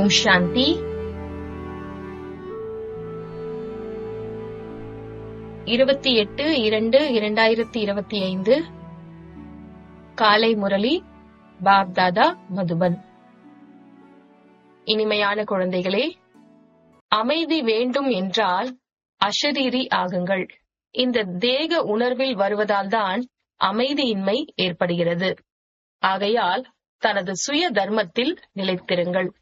ஓம் சாந்தி இருபத்தி எட்டு இரண்டு இரண்டாயிரத்தி இருபத்தி ஐந்து. காலை முரளி பாப்தாதா மதுபன். இனிமையான குழந்தைகளே அமைதி வேண்டும் என்றால் அஷரீரி ஆகுங்கள். இந்த தேக உணர்வில் வருவதால்தான் அமைதியின்மை ஏற்படுகிறது. ஆகையால் தனது சுய தர்மத்தில் நிலைத்திருங்கள்.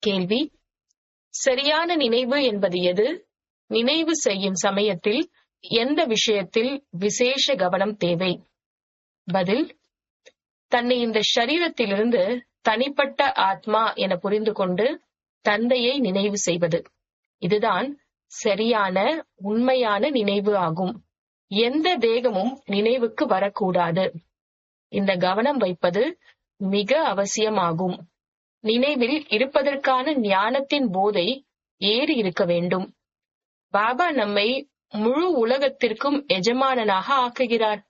கேள்வி. சரியான நினைவு என்பது எது? நினைவு செய்யும் சமயத்தில் எந்த விஷயத்தில் விசேஷ கவனம் தேவை? பதில் தன்னை இந்த சரீரத்திலிருந்து தனிப்பட்ட ஆத்மா என புரிந்து கொண்டு தந்தையை நினைவு செய்வது. இதுதான் சரியான உண்மையான நினைவு ஆகும். எந்த தேகமும் நினைவுக்கு வரக்கூடாது. இந்த கவனம் வைப்பது மிக அவசியமாகும். நினைவில் இருப்பதற்கான ஞானத்தின் போதை ஏறி இருக்க வேண்டும். பாபா நம்மை முழு உலகத்திற்கும் எஜமானனாக ஆக்குகிறார்.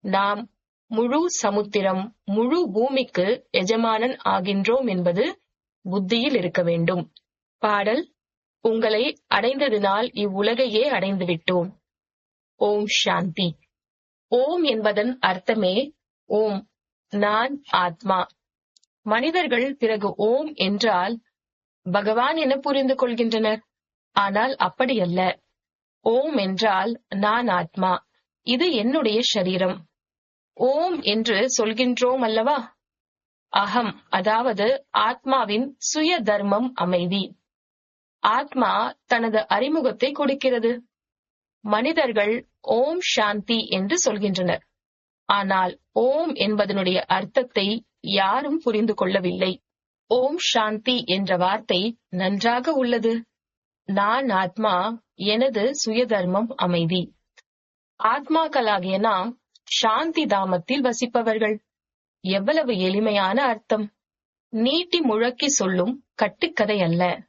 நாம் முழு சமுத்திரம் முழு பூமிக்கு எஜமானன் ஆகின்றோம் என்பது புத்தியில் இருக்க வேண்டும். பாடல் உங்களை அடைந்ததினால் இவ்வுலகையே அடைந்து விட்டோம் ஓம் சாந்தி. ஓம் என்பதன் அர்த்தமே ஓம் நான் ஆத்மா. மனிதர்கள் பிறகு ஓம் என்றால் பகவான் என புரிந்து கொள்கின்றனர். ஆனால் அப்படியல்ல. ஓம் என்றால் நான் ஆத்மா. இது என்னுடைய சரீரம். ஓம் என்று சொல்கின்றோம் அல்லவா? அகம் அதாவது ஆத்மாவின் சுய தர்மம் அமைதி. ஆத்மா தனது அறிமுகத்தை கொடுக்கிறது. மனிதர்கள் ஓம் சாந்தி என்று சொல்கின்றனர். ஆனால் ஓம் என்பதனுடைய அர்த்தத்தை யாரும் புரிந்து கொள்ளவில்லை. ஓம் சாந்தி என்ற வார்த்தை நன்றாக உள்ளது. நான் ஆத்மா எனது சுயதர்மம் அமைதி. ஆத்மாக்களாகிய நாம் சாந்தி தாமத்தில் வசிப்பவர்கள். எவ்வளவு எளிமையான அர்த்தம். நீட்டி முழக்கி சொல்லும் கட்டுக்கதை அல்ல.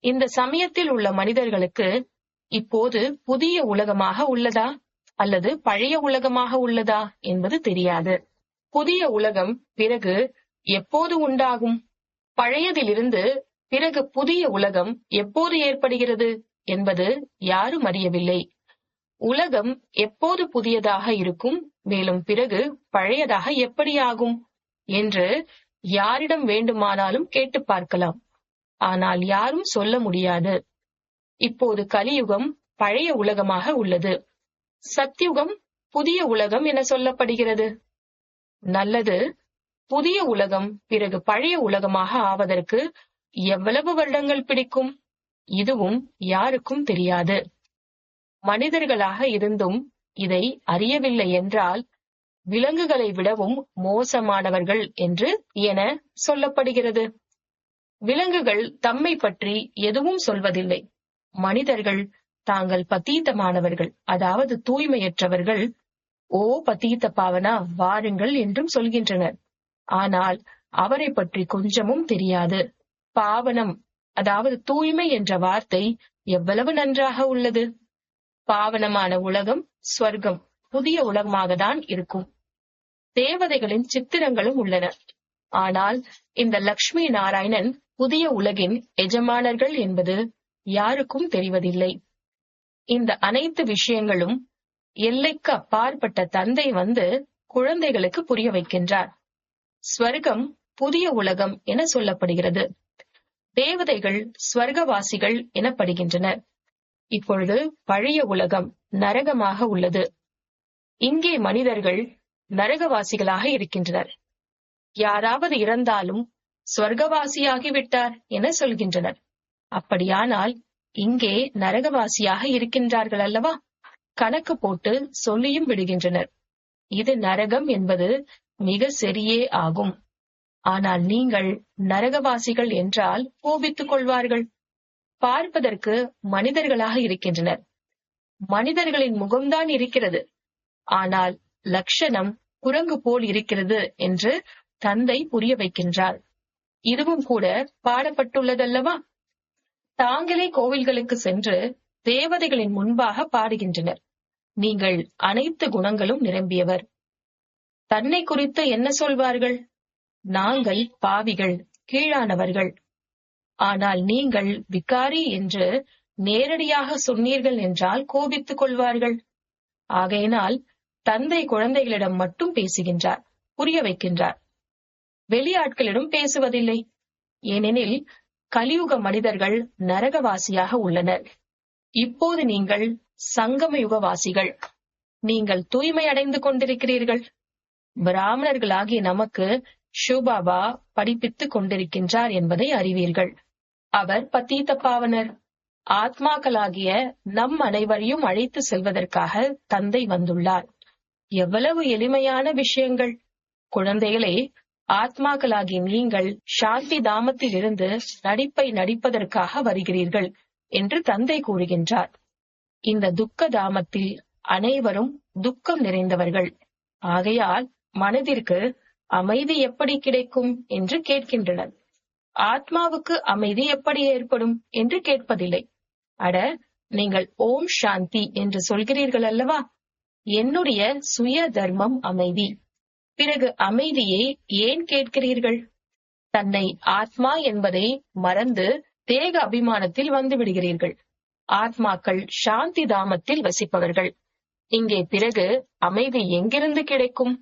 இந்த சமயத்தில் உள்ள மனிதர்களுக்கு இப்போது புதிய உலகமாக உள்ளதா? அல்லது பழைய உலகமாக உள்ளதா? என்பது தெரியாது. புதிய உலகம் பிறகு எப்போது உண்டாகும்? பழையதிலிருந்து பிறகு புதிய உலகம் எப்போது ஏற்படுகிறது என்பது யாரும் அறியவில்லை. உலகம் எப்போது புதியதாக இருக்கும்? மேலும் பிறகு பழையதாக எப்படி ஆகும் என்று யாரிடம் வேண்டுமானாலும் கேட்டு பார்க்கலாம். ஆனால் யாரும் சொல்ல முடியாது. இப்போது கலியுகம் பழைய உலகமாக உள்ளது. சத்யுகம் புதிய உலகம் என சொல்லப்படுகிறது. நல்லது. புதிய உலகம் பிறகு பழைய உலகமாக ஆவதற்கு எவ்வளவு வருடங்கள் பிடிக்கும்? இதுவும் யாருக்கும் தெரியாது. மனிதர்களாக இருந்தும் இதை அறியவில்லை என்றால் விலங்குகளை விடவும் மோசமானவர்கள் என்று என சொல்லப்படுகிறது. விலங்குகள் தம்மை பற்றி எதுவும் சொல்வதில்லை. மனிதர்கள் தாங்கள் பத்தீதமானவர்கள் அதாவது தூய்மையற்றவர்கள் ஓ பத்தீத்த பாவனா வாருங்கள் என்றும் சொல்கின்றனர். ஆனால் அவரை பற்றி கொஞ்சமும் தெரியாது. பாவனம் அதாவது தூய்மை என்ற வார்த்தை எவ்வளவு நன்றாக உள்ளது? பாவனமான உலகம் ஸ்வர்க்கம் புதிய உலகமாக தான் இருக்கும். தேவதைகளின் சித்திரங்களும் உள்ளன. ஆனால் இந்த லக்ஷ்மி நாராயணன் புதிய உலகின் எஜமானர்கள் என்பது யாருக்கும் தெரிவதில்லை. இந்த அனைத்து விஷயங்களும் எல்லைக்கு அப்பாற்பட்ட தந்தை வந்து குழந்தைகளுக்கு புரிய வைக்கின்றார். ஸ்வர்க்கம் புதிய உலகம் என சொல்லப்படுகிறது. தேவதைகள் ஸ்வர்கவாசிகள் எனப்படுகின்றனர் இப்பொழுது பழைய உலகம் நரகமாக உள்ளது. இங்கே மனிதர்கள் நரகவாசிகளாக இருக்கின்றனர். யாராவது இறந்தாலும் ஸ்வர்கவாசியாகிவிட்டார் என சொல்கின்றனர். அப்படியானால் இங்கே நரகவாசியாக இருக்கின்றார்கள் அல்லவா? கணக்கு போட்டு சொல்லியும் விடுகின்றனர். இது நரகம் என்பது மிக சரியே ஆகும். ஆனால் நீங்கள் நரகவாசிகள் என்றால் கோபித்துக் கொள்வார்கள். பார்ப்பதற்கு மனிதர்களாக இருக்கின்றனர். மனிதர்களின் முகம்தான் இருக்கிறது. ஆனால் லட்சணம் குரங்கு போல் இருக்கிறது என்று தந்தை புரிய வைக்கின்றார். இதுவும் கூட பாடப்பட்டுள்ளதல்லவா? தாங்களே கோவில்களுக்கு சென்று தேவதைகளின் முன்பாக பாடுகின்றனர். நீங்கள் அனைத்து குணங்களும் நிரம்பியவர். தன்னை குறித்து என்ன சொல்வார்கள்? நாங்கள் பாவிகள் கீழானவர்கள். ஆனால் நீங்கள் விகாரி என்று நேரடியாக சொன்னீர்கள் என்றால் கோபித்துக் கொள்வார்கள். ஆகையினால் தந்தை குழந்தைகளிடம் மட்டும் பேசுகின்றார் புரிய வைக்கின்றார். வெளியாட்களிடம் பேசுவதில்லை. ஏனெனில் கலியுக மனிதர்கள் நரகவாசியாக உள்ளனர். இப்போது நீங்கள் சங்கம யுகவாசிகள். நீங்கள் தூய்மை அடைந்து கொண்டிருக்கிறீர்கள். பிராமணர்களாகிய நமக்கு ஷூபாபா படிப்பித்துக் கொண்டிருக்கின்றார் என்பதை அறிவீர்கள். அவர் பத்தீத்த பாவனர். ஆத்மாக்களாகிய நம் அனைவரையும் அழைத்து செல்வதற்காக தந்தை வந்துள்ளார். எவ்வளவு எளிமையான விஷயங்கள். குழந்தைகளே ஆத்மாக்களாகிய நீங்கள் சாந்தி தாமத்தில் இருந்து நடிப்பை நடிப்பதற்காக வருகிறீர்கள். என்று தந்தை கூறுகின்றார். இந்த துக்க தாமத்தில் அனைவரும் துக்கம் நிறைந்தவர்கள். ஆகையால் மனதிற்கு அமைதி எப்படி கிடைக்கும் என்று கேட்கின்றனர். ஆத்மாவுக்கு அமைதி எப்படி ஏற்படும் என்று கேட்பதில்லை. அட நீங்கள் ஓம் சாந்தி என்று சொல்கிறீர்கள் அல்லவா? என்னுடைய சுய தர்மம் அமைதி. பிறகு அமைதியை ஏன் கேட்கிறீர்கள்? தன்னை ஆத்மா என்பதை மறந்து தேக அபிமானத்தில் வந்து விடுகிறீர்கள். ஆத்மாக்கள் சாந்தி தாமத்தில் வசிப்பவர்கள். இங்கே பிறகு அமைதி எங்கிருந்து கிடைக்கும்?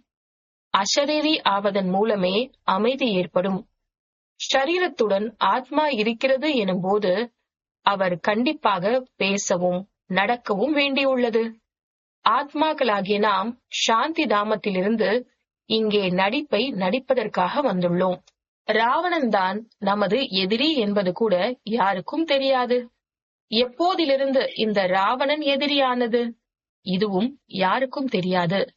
அசரீரி ஆவதன் மூலமே அமைதி ஏற்படும். ஷரீரத்துடன் ஆத்மா இருக்கிறது எனும்போது அவர் கண்டிப்பாக பேசவும் நடக்கவும் வேண்டியுள்ளது. ஆத்மாக்களாகிய நாம் சாந்தி தாமத்திலிருந்து இங்கே நடிப்பை நடிப்பதற்காக வந்துள்ளோம். ராவணன் தான் நமது எதிரி என்பது கூட யாருக்கும் தெரியாது. எப்போதிலிருந்து இந்த ராவணன் எதிரியானது? இதுவும் யாருக்கும் தெரியாது.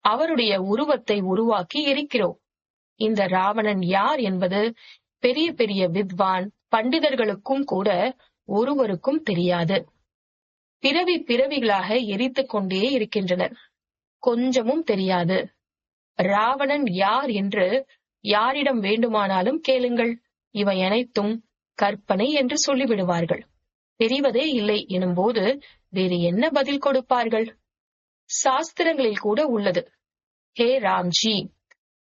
அவருடைய உருவத்தை உருவாக்கி இருக்கிறோம். இந்த ராவணன் யார் என்பது பெரிய பெரிய வித்வான் பண்டிதர்களுக்கும் கூட ஒருவருக்கும் தெரியாது. பிறவி பிறவிகளாக எரித்துக் கொண்டே இருக்கின்றனர். கொஞ்சமும் தெரியாது. ராவணன் யார் என்று யாரிடம் வேண்டுமானாலும் கேளுங்கள். இவை அனைத்தும் கற்பனை என்று சொல்லிவிடுவார்கள். தெரிவதே இல்லை எனும்போது வேறு என்ன பதில் கொடுப்பார்கள்? சாஸ்திரங்களில் கூட உள்ளது. ஹே ராம்ஜி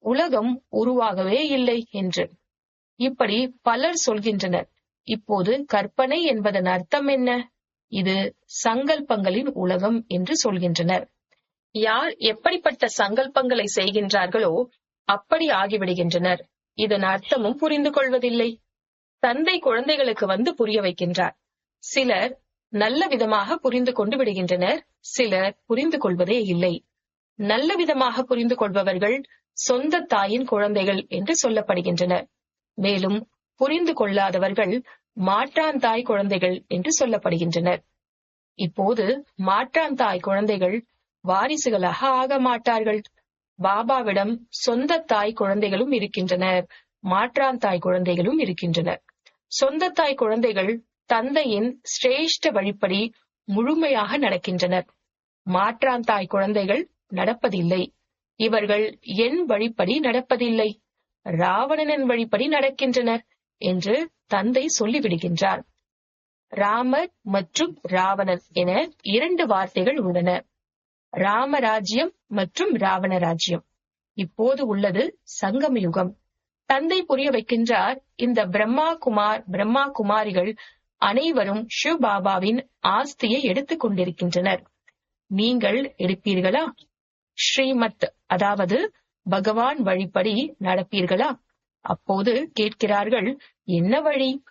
உலகம் உருவாகவே இல்லை என்று. இப்படி பலர் சொல்கின்றனர். இப்போது கற்பனை என்பதன் அர்த்தம் என்ன? இது சங்கல்பங்களின் உலகம் என்று சொல்கின்றனர். யார் எப்படிப்பட்ட சங்கல்பங்களை செய்கின்றார்களோ அப்படி ஆகிவிடுகின்றனர். இதன் அர்த்தமும் புரிந்து கொள்வதில்லை. தந்தை குழந்தைகளுக்கு வந்து புரிய வைக்கின்றார். சிலர் நல்ல விதமாக புரிந்து கொண்டு விடுகின்றனர் சிலர் புரிந்து கொள்வதே இல்லை. நல்ல விதமாக புரிந்து கொள்பவர்கள் சொந்த தாயின் குழந்தைகள் என்று சொல்லப்படுகின்றனர். மேலும் புரிந்து கொள்ளாதவர்கள் மாற்றான் தாய் குழந்தைகள் என்று சொல்லப்படுகின்றனர். இப்போது மாற்றான் தாய் குழந்தைகள் வாரிசுகளாக ஆக மாட்டார்கள். பாபாவிடம் சொந்த தாய் குழந்தைகளும் இருக்கின்றனர். மாற்றான் தாய் குழந்தைகளும் இருக்கின்றனர். சொந்த தாய் குழந்தைகள் தந்தையின் சிரேஷ்ட வழிப்படி முழுமையாக நடக்கின்றனர். மாற்றான் தாய் குழந்தைகள் நடப்பதில்லை. இவர்கள் என் வழிப்படி நடப்பதில்லை. ராவணனின் வழிப்படி நடக்கின்றனர் என்று தந்தை சொல்லிவிடுகின்றார். ராமர் மற்றும் ராவணன் என இரண்டு வார்த்தைகள் உள்ளன. ராமராஜ்யம் மற்றும் ராவண ராஜ்யம் இப்போது உள்ளது சங்கம் யுகம் தந்தை புரிய வைக்கின்றார். இந்த பிரம்மா குமார் பிரம்மா குமாரிகள் அனைவரும் ஷிவ் பாபாவின் ஆஸ்தியை எடுத்துக் கொண்டிருக்கின்றனர். நீங்கள் எடுப்பீர்களா? ஸ்ரீமத் அதாவது பகவான் வழிப்படி நடப்பீர்களா? அப்போது கேட்கிறார்கள் என்ன வழி?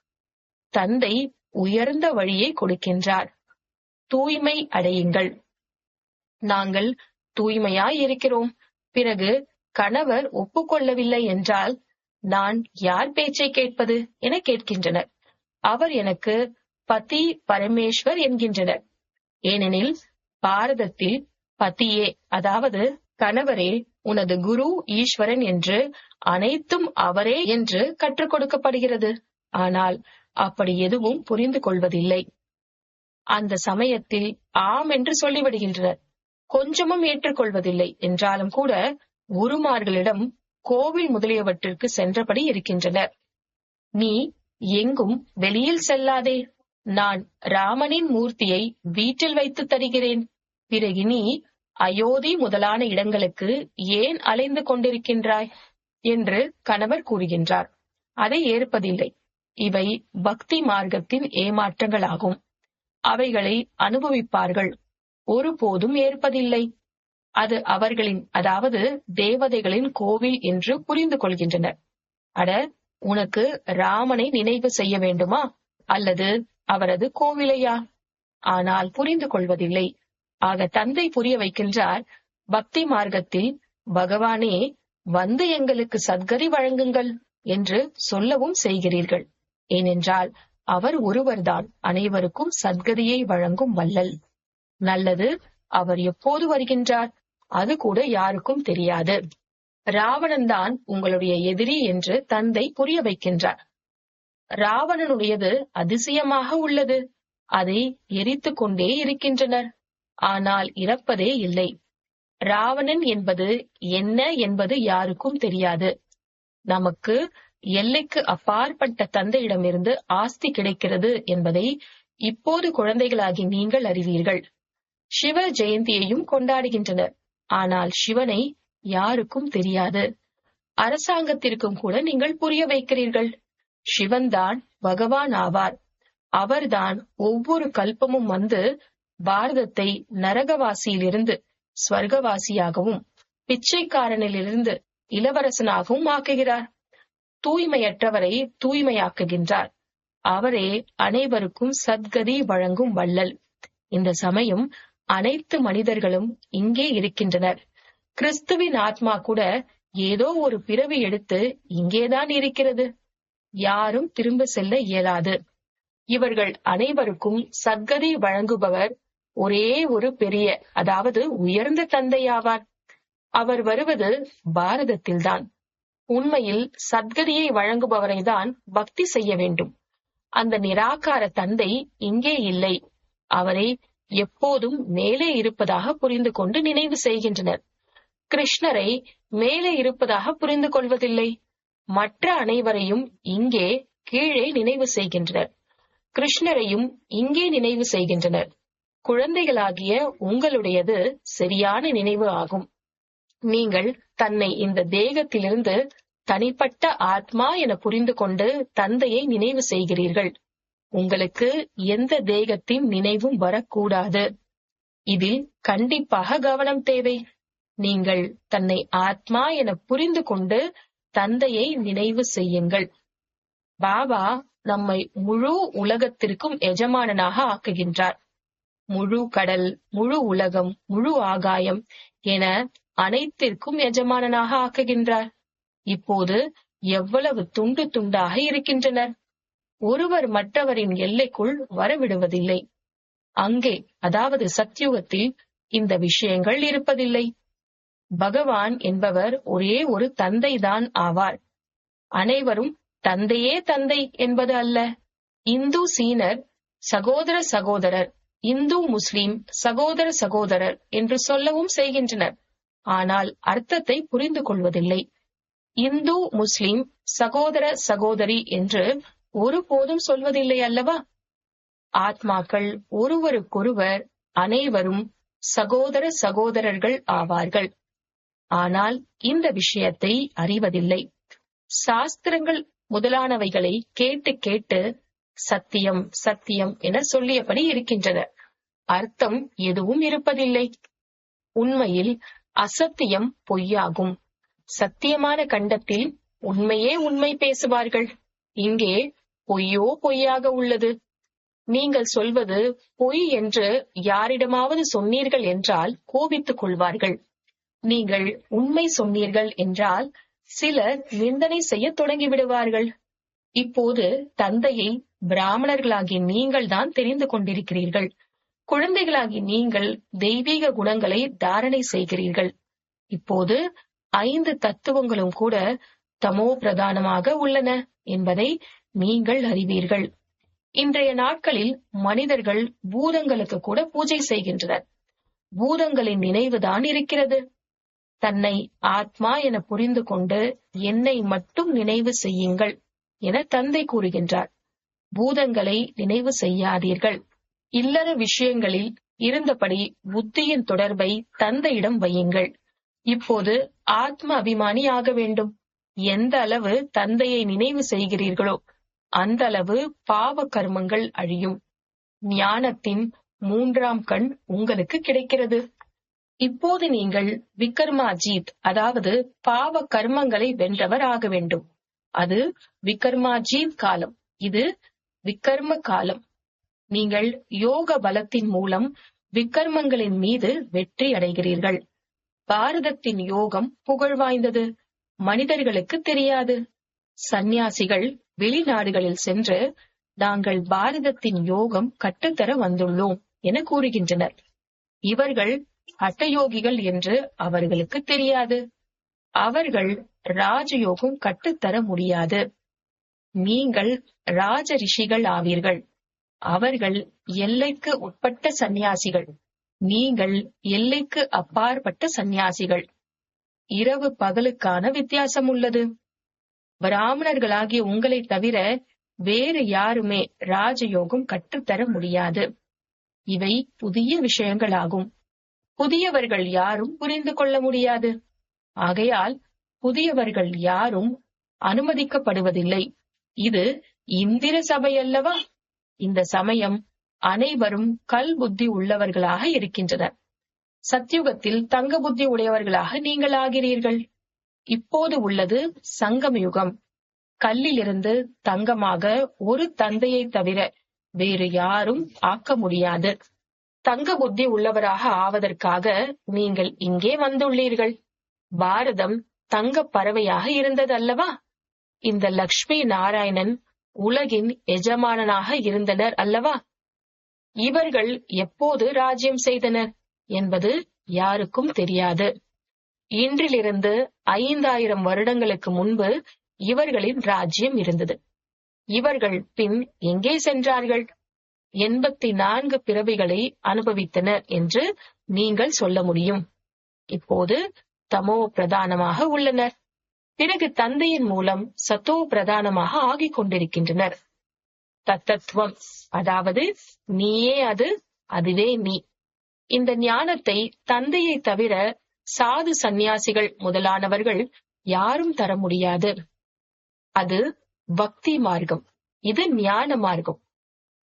தந்தை உயர்ந்த வழியை கொடுக்கின்றார். தூய்மை அடையுங்கள். நாங்கள் தூய்மையாய் இருக்கிறோம் பிறகு கணவர் ஒப்புக்கொள்ளவில்லை என்றால் நான் யார் பேச்சை கேட்பது என கேட்கின்றனர். அவர் எனக்கு பதி பரமேஸ்வர் என்கின்றனர். ஏனெனில் பாரதத்தில் பதியே அதாவது கணவரே உனது குரு ஈஸ்வரன் என்று அனைத்தும் அவரே என்று கற்றுக் கொடுக்கப்படுகிறது. ஆனால் அப்படி எதுவும் புரிந்து கொள்வதில்லை. அந்த சமயத்தில் ஆம் என்று சொல்லிவிடுகின்றனர். கொஞ்சமும் ஏற்றுக்கொள்வதில்லை. என்றாலும் கூட குருமார்களிடம் கோவில் முதலியவற்றிற்கு சென்றபடி இருக்கின்றனர். நீ எங்கும் வெளியில் செல்லாதே. நான் ராமனின் மூர்த்தியை வீட்டில் வைத்து தருகிறேன். பிறகு நீ அயோத்தி முதலான இடங்களுக்கு ஏன் அலைந்து கொண்டிருக்கின்றாய்? என்று கணவர் கூறுகின்றார். அதை ஏற்பதில்லை. இவை பக்தி மார்க்கத்தின் ஏமாற்றங்களாகும். அவைகளை அனுபவிப்பார்கள். ஒருபோதும் ஏற்பதில்லை. அது அவர்களின் அதாவது தேவதைகளின் கோவில் என்று புரிந்து கொள்கின்றனர். அட உனக்கு ராமனை நினைவு செய்ய வேண்டுமா? அல்லது அவரது கோவிலையா? ஆனால் புரிந்து கொள்வதில்லை. ஆக தந்தை புரிய வைக்கின்றார் பக்தி மார்க்கத்தில் பகவானே வந்து எங்களுக்கு சத்கதி வழங்குங்கள் என்று சொல்லவும் செய்கிறீர்கள். ஏனென்றால் அவர் ஒருவர்தான் அனைவருக்கும் சத்கதியை வழங்கும் வல்லல். நல்லது. அவர் எப்போது வருகின்றார்? அது கூட யாருக்கும் தெரியாது. ராவணன் தான் உங்களுடைய எதிரி என்று தந்தை புரிய வைக்கின்றார். ராவணனுடையது அதிசயமாக உள்ளது. அதை எரித்து கொண்டே இருக்கின்றனர். ஆனால் இறப்பதே இல்லை. ராவணன் என்பது என்ன என்பது யாருக்கும் தெரியாது. நமக்கு எல்லைக்கு அப்பாற்பட்ட தந்தையிடமிருந்து ஆஸ்தி கிடைக்கிறது என்பதை இப்போது குழந்தைகளாகி நீங்கள் அறிவீர்கள். சிவ ஜெயந்தியையும் கொண்டாடுகின்றனர். ஆனால் சிவனை யாருக்கும் தெரியாது. அரசாங்கத்திற்கும் கூட நீங்கள் புரிய வைக்கிறீர்கள். சிவன்தான் பகவான் ஆவார். அவர்தான் ஒவ்வொரு கல்பமும் வந்து பாரதத்தை நரகவாசியிலிருந்து ஸ்வர்கவாசியாகவும் பிச்சைக்காரனிலிருந்து இளவரசனாகவும் ஆக்குகிறார். தூய்மையற்றவரை தூய்மையாக்குகின்றார். அவரே அனைவருக்கும் சத்கதி வழங்கும் வள்ளல். இந்த சமயம் அனைத்து மனிதர்களும் இங்கே இருக்கின்றனர். கிறிஸ்துவின் ஆத்மா கூட ஏதோ ஒரு பிறவி எடுத்து இங்கேதான் இருக்கிறது. யாரும் திரும்ப செல்ல இயலாது. இவர்கள் அனைவருக்கும் சத்கதி வழங்குபவர் ஒரே ஒரு பெரிய அதாவது உயர்ந்த தந்தையாவார். அவர் வருவது பாரதத்தில்தான். உண்மையில் சத்கதியை வழங்குபவரை தான் பக்தி செய்ய வேண்டும். அந்த நிராகார தந்தை இங்கே இல்லை. அவரை எப்போதும் மேலே இருப்பதாக புரிந்து கொண்டு நினைவு செய்கின்றனர். கிருஷ்ணரை மேலே இருப்பதாக புரிந்து கொள்வதில்லை. மற்ற அனைவரையும் இங்கே கீழே நினைவு செய்கின்றனர். கிருஷ்ணரையும் இங்கே நினைவு செய்கின்றனர். குழந்தைகளாகிய உங்களுடையது சரியான நினைவு ஆகும். நீங்கள் தன்னை இந்த தேகத்திலிருந்து தனிப்பட்ட ஆத்மா என புரிந்து கொண்டு தந்தையை நினைவு செய்கிறீர்கள். உங்களுக்கு எந்த தேகத்தின் நினைவும் வரக்கூடாது. இதில் கண்டிப்பாக கவனம் தேவை. நீங்கள் தன்னை ஆத்மா என புரிந்து கொண்டு தந்தையை நினைவு செய்யுங்கள். பாபா நம்மை முழு உலகத்திற்கும் எஜமானனாக ஆக்குகின்றார். முழு கடல் முழு உலகம் முழு ஆகாயம் என அனைத்திற்கும் எஜமானனாக ஆக்குகின்றார். இப்போது எவ்வளவு துண்டு துண்டாக இருக்கின்றனர். ஒருவர் மற்றவரின் எல்லைக்குள் வரவிடுவதில்லை. அங்கே அதாவது சத்யுகத்தில் இந்த விஷயங்கள் இருப்பதில்லை. பகவான் என்பவர் ஒரே ஒரு தந்தைதான் ஆவார். அனைவரும் தந்தையே தந்தை என்பது அல்ல. இந்து சீனர் சகோதர சகோதரர் இந்து முஸ்லிம் சகோதர சகோதரர் என்று சொல்லவும் செய்கின்றனர். ஆனால் அர்த்தத்தை புரிந்து கொள்வதில்லை. இந்து முஸ்லிம் சகோதர சகோதரி என்று ஒருபோதும் சொல்வதில்லை அல்லவா? ஆத்மாக்கள் ஒருவருக்கொருவர் அனைவரும் சகோதர சகோதரர்கள் ஆவார்கள். ஆனால் இந்த விஷயத்தை அறிவதில்லை. சாஸ்திரங்கள் முதலானவைகளை கேட்டு கேட்டு சத்தியம் சத்தியம் என சொல்லியபடி இருக்கின்றன. அர்த்தம் எதுவும் இருப்பதில்லை. உண்மையில் அசத்தியம் பொய்யாகும். சத்தியமான கண்டத்தில் உண்மையே உண்மை பேசுவார்கள். இங்கே பொய்யோ பொய்யாக உள்ளது. நீங்கள் சொல்வது பொய் என்று யாரிடமாவது சொன்னீர்கள் என்றால் கோபித்துக் கொள்வார்கள். நீங்கள் உண்மை சொன்னீர்கள் என்றால் சிலர் நிந்தனை செய்ய தொடங்கி விடுவார்கள். இப்போது தந்தையை பிராமணர்களாகி நீங்கள் தான் தெரிந்து கொண்டிருக்கிறீர்கள். குழந்தைகளாகி நீங்கள் தெய்வீக குணங்களை தாரணை செய்கிறீர்கள். இப்போது ஐந்து தத்துவங்களும் கூட தமோ பிரதானமாக உள்ளன என்பதை நீங்கள் அறிவீர்கள். இன்றைய நாட்களில் மனிதர்கள் பூதங்களுக்கு கூட பூஜை செய்கின்றனர். பூதங்களின் நினைவுதான் இருக்கிறது. தன்னை ஆத்மா என புரிந்து கொண்டு என்னை மட்டும் நினைவு செய்யுங்கள் என தந்தை கூறுகின்றார். பூதங்களை நினைவு செய்யாதீர்கள். இல்லற விஷயங்களில் இருந்தபடி புத்தியின் தொடர்பை தந்தையிடம் வையுங்கள். இப்போது ஆத்ம அபிமானி ஆக வேண்டும். எந்த அளவு தந்தையை நினைவு செய்கிறீர்களோ அந்த அளவு பாவ கர்மங்கள் அழியும். ஞானத்தின் மூன்றாம் கண் உங்களுக்கு கிடைக்கிறது. இப்போது நீங்கள் விக்ரமாஜித் அதாவது பாவ கர்மங்களை வென்றவர் ஆக வேண்டும். அது விக்ரமாஜீத் காலம். இது விக்ரம காலம். நீங்கள் யோக பலத்தின் மூலம் விக்ரமங்களின் மீது வெற்றி அடைகிறீர்கள். பாரதத்தின் யோகம் புகழ் வாய்ந்தது. மனிதர்களுக்கு தெரியாது. சந்நியாசிகள் வெளிநாடுகளில் சென்று நாங்கள் பாரதத்தின் யோகம் கற்றுத்தர வந்துள்ளோம் என கூறுகின்றனர். இவர்கள் ஹட்டயோகிகள் என்று அவர்களுக்கு தெரியாது. அவர்கள் ராஜயோகம் கற்றுத்தர முடியாது. நீங்கள் ராஜ ரிஷிகள் ஆவீர்கள். அவர்கள் எல்லைக்கு உட்பட்ட சந்நியாசிகள். நீங்கள் எல்லைக்கு அப்பாற்பட்ட சந்நியாசிகள். இரவு பகலுக்கான வித்தியாசம் உள்ளது. பிராமணர்களாகிய உங்களை தவிர வேறு யாருமே ராஜயோகம் கற்றுத்தர முடியாது. இவை புதிய விஷயங்களாகும். புதியவர்கள் யாரும் புரிந்து கொள்ள முடியாது. ஆகையால் புதியவர்கள் யாரும் அனுமதிக்கப்படுவதில்லை. இது இந்திர சபை அல்லவா இந்த சமயம் அனைவரும் கல் புத்தி உள்ளவர்களாக இருக்கின்றனர். சத்யுகத்தில் தங்க புத்தி உடையவர்களாக நீங்கள் ஆகிறீர்கள். இப்போது உள்ளது சங்கம் யுகம் கல்லிலிருந்து தங்கமாக ஒரு தந்தையை தவிர வேறு யாரும் ஆக்க முடியாது. தங்க புத்தி உள்ளவராக ஆவதற்காக நீங்கள் இங்கே வந்துள்ளீர்கள். பாரதம் தங்க பறவையாக இருந்தது அல்லவா இந்த லக்ஷ்மி நாராயணன் உலகின் எஜமானனாக இருந்தனர் அல்லவா? இவர்கள் எப்போது ராஜ்யம் செய்தனர் என்பது யாருக்கும் தெரியாது. இன்றிலிருந்து ஐந்தாயிரம் வருடங்களுக்கு முன்பு இவர்களின் ராஜ்யம் இருந்தது. இவர்கள் பின் எங்கே சென்றார்கள்? எண்பத்தி நான்கு பிறவிகளை அனுபவித்தனர் என்று நீங்கள் சொல்ல முடியும். இப்போது தமோ பிரதானமாக உள்ளனர். பிறகு தந்தையின் மூலம் சத்தோ பிரதானமாக ஆகிக் கொண்டிருக்கின்றனர். தத்தத்துவம் அதாவது நீயே அது அதுவே நீ. இந்த ஞானத்தை தந்தையை தவிர சாது சந்நியாசிகள் முதலானவர்கள் யாரும் தர முடியாது. அது பக்தி மார்க்கம். இது ஞான மார்க்கம்.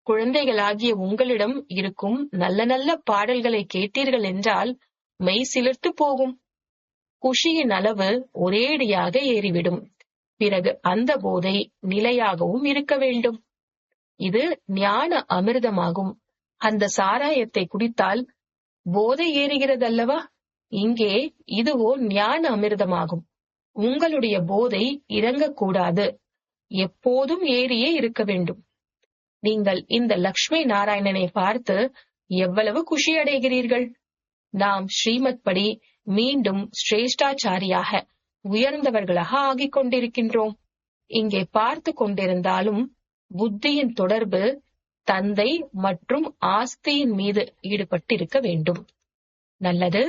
குழந்தைகளாகிய உங்களிடம் இருக்கும் நல்ல நல்ல பாடல்களை கேட்டீர்கள் என்றால் மெய் சிலிர்த்து போகும். குஷியின் அளவு ஒரேடியாக ஏறிவிடும். பிறகு அந்த போதை நிலையாகவும் இருக்க வேண்டும். இது ஞான அமிர்தமாகும். அந்த சாராயத்தை குடித்தால் போதை ஏறுகிறதல்லவா? இங்கே இதுவோ ஞான அமிர்தமாகும். உங்களுடைய போதை இறங்கக்கூடாது. எப்போதும் ஏறியே இருக்க வேண்டும். நீங்கள் இந்த லக்ஷ்மி நாராயணனை பார்த்து எவ்வளவு குஷி அடைகிறீர்கள் நாம் ஸ்ரீமத் படி மீண்டும் சிரேஷ்டாச்சாரியாக உயர்ந்தவர்களாக ஆகிக் கொண்டிருக்கின்றோம். இங்கே பார்த்து கொண்டிருந்தாலும் புத்தியின் தொடர்பு தந்தை மற்றும் ஆஸ்தியின் மீது ஈடுபட்டிருக்க வேண்டும். நல்லது.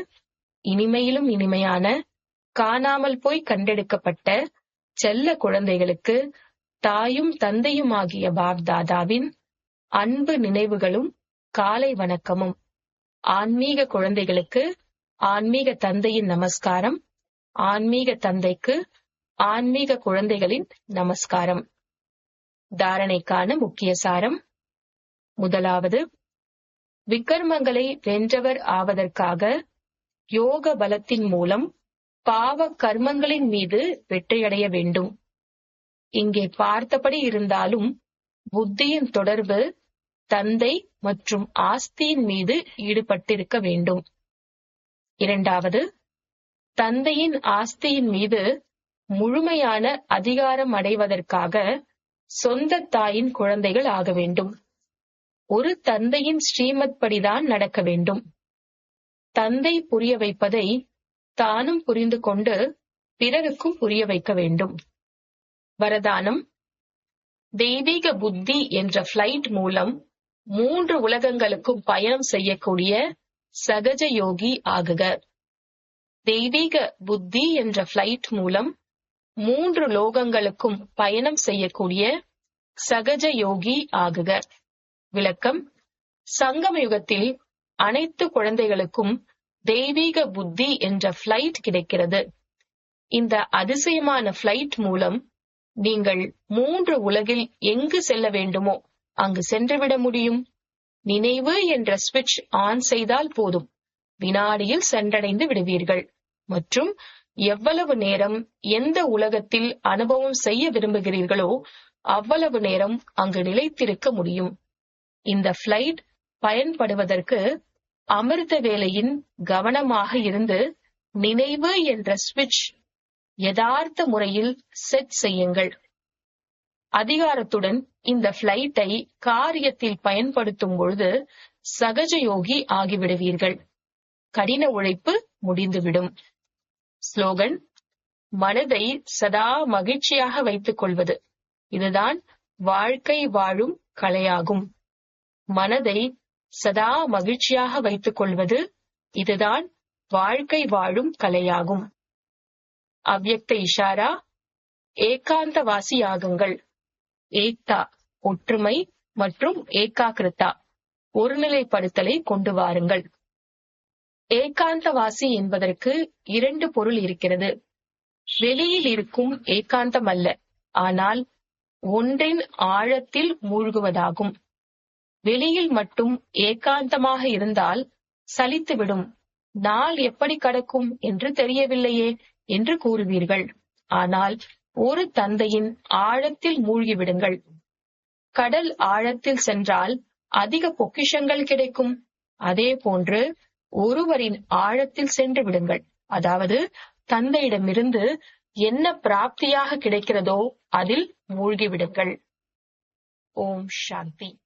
இனிமையிலும் இனிமையான காணாமல் போய் கண்டெடுக்கப்பட்ட செல்ல குழந்தைகளுக்கு தாயும் தந்தையுமாகிய பாப்தாதாவின் அன்பு நினைவுகளும் காலை வணக்கமும். ஆன்மீக குழந்தைகளுக்கு ஆன்மீக தந்தையின் நமஸ்காரம். ஆன்மீக தந்தைக்கு ஆன்மீக குழந்தைகளின் நமஸ்காரம். தாரணைக்கான முக்கிய சாரம். முதலாவது விக்கிரமங்களை வென்றவர் ஆவதற்காக யோக பலத்தின் மூலம் பாவ கர்மங்களின் மீது வெற்றியடைய வேண்டும். இங்கே பார்த்தபடி இருந்தாலும் புத்தியின் தொடர்பு தந்தை மற்றும் ஆஸ்தியின் மீது ஈடுபட்டிருக்க வேண்டும். இரண்டாவது தந்தையின் ஆஸ்தியின் மீது முழுமையான அதிகாரம் அடைவதற்காக சொந்த தாயின் குழந்தைகள் ஆக வேண்டும். ஒரு தந்தையின் ஸ்ரீமத் படிதான் நடக்க வேண்டும். தந்தை புரிய வைப்பதை தானும் புரிந்து கொண்டு பிறருக்கும் புரிய வைக்க வேண்டும். வரதானம் தெய்வீக புத்தி என்ற பிளைட் மூலம் மூன்று உலகங்களுக்கும் பயணம் செய்யக்கூடிய சகஜ யோகி ஆகுக. தெய்வீக புத்தி என்ற பிளைட் மூலம் மூன்று லோகங்களுக்கும் பயணம் செய்யக்கூடிய சகஜ யோகி ஆகுக. விளக்கம் சங்கம யுகத்தில் அனைத்து குழந்தைகளுக்கும் தெய்வீக புத்தி என்ற பிளைட் கிடைக்கிறது. இந்த அதிசயமான பிளைட் மூலம் நீங்கள் மூன்று உலகில் எங்கு செல்ல வேண்டுமோ அங்கு சென்றுவிட முடியும். நினைவு என்ற சுவிட்ச் ஆன் செய்தால் போதும். வினாடியில் சென்றடைந்து விடுவீர்கள். மற்றும் எவ்வளவு நேரம் எந்த உலகத்தில் அனுபவம் செய்ய விரும்புகிறீர்களோ அவ்வளவு நேரம் அங்கு நிலைத்திருக்க முடியும். இந்த பிளைட் பயன்படுவதற்கு அமிர்த வேலையின் கவனமாக இருந்து நினைவு என்ற சுவிட்ச் யதார்த்த முறையில் செட் செய்யுங்கள். அதிகாரத்துடன் இந்த பிளைட்டை காரியத்தில் பயன்படுத்தும் பொழுது சகஜயோகி ஆகிவிடுவீர்கள். கடின உழைப்பு முடிந்துவிடும். ஸ்லோகன் மனதை சதா மகிழ்ச்சியாக வைத்துக் கொள்வது இதுதான் வாழ்க்கை வாழும் கலையாகும். மனதை சதா மகிழ்ச்சியாக வைத்துக் கொள்வது இதுதான் வாழ்க்கை வாழும் கலையாகும். அவ்யக்த இஷாரா ஏகாந்தவாசியாகுங்கள் ஏக்தா ஒற்றுமை மற்றும் ஏகாகிருத்தா. ஒருநிலைப்படுத்தலை கொண்டு வாருங்கள். ஏகாந்தவாசி என்பதற்கு இரண்டு பொருள் இருக்கிறது. வெளியில் இருக்கும் ஏகாந்தம் அல்ல ஆனால் ஒன்றின் ஆழத்தில் மூழ்குவதாகும். வெளியில் மட்டும் ஏகாந்தமாக இருந்தால் சலித்துவிடும். நாள் எப்படி கடக்கும் என்று தெரியவில்லையே என்று கூறுவீர்கள். ஆனால் ஒரு தந்தையின் ஆழத்தில் மூழ்கிவிடுங்கள். கடல் ஆழத்தில் சென்றால் அதிக பொக்கிஷங்கள் கிடைக்கும். அதே போன்று ஒருவரின் ஆழத்தில் சென்று விடுங்கள். அதாவது தந்தையிடமிருந்து என்ன பிராப்தியாக கிடைக்கிறதோ அதில் மூழ்கிவிடுங்கள். ஓம் சாந்தி.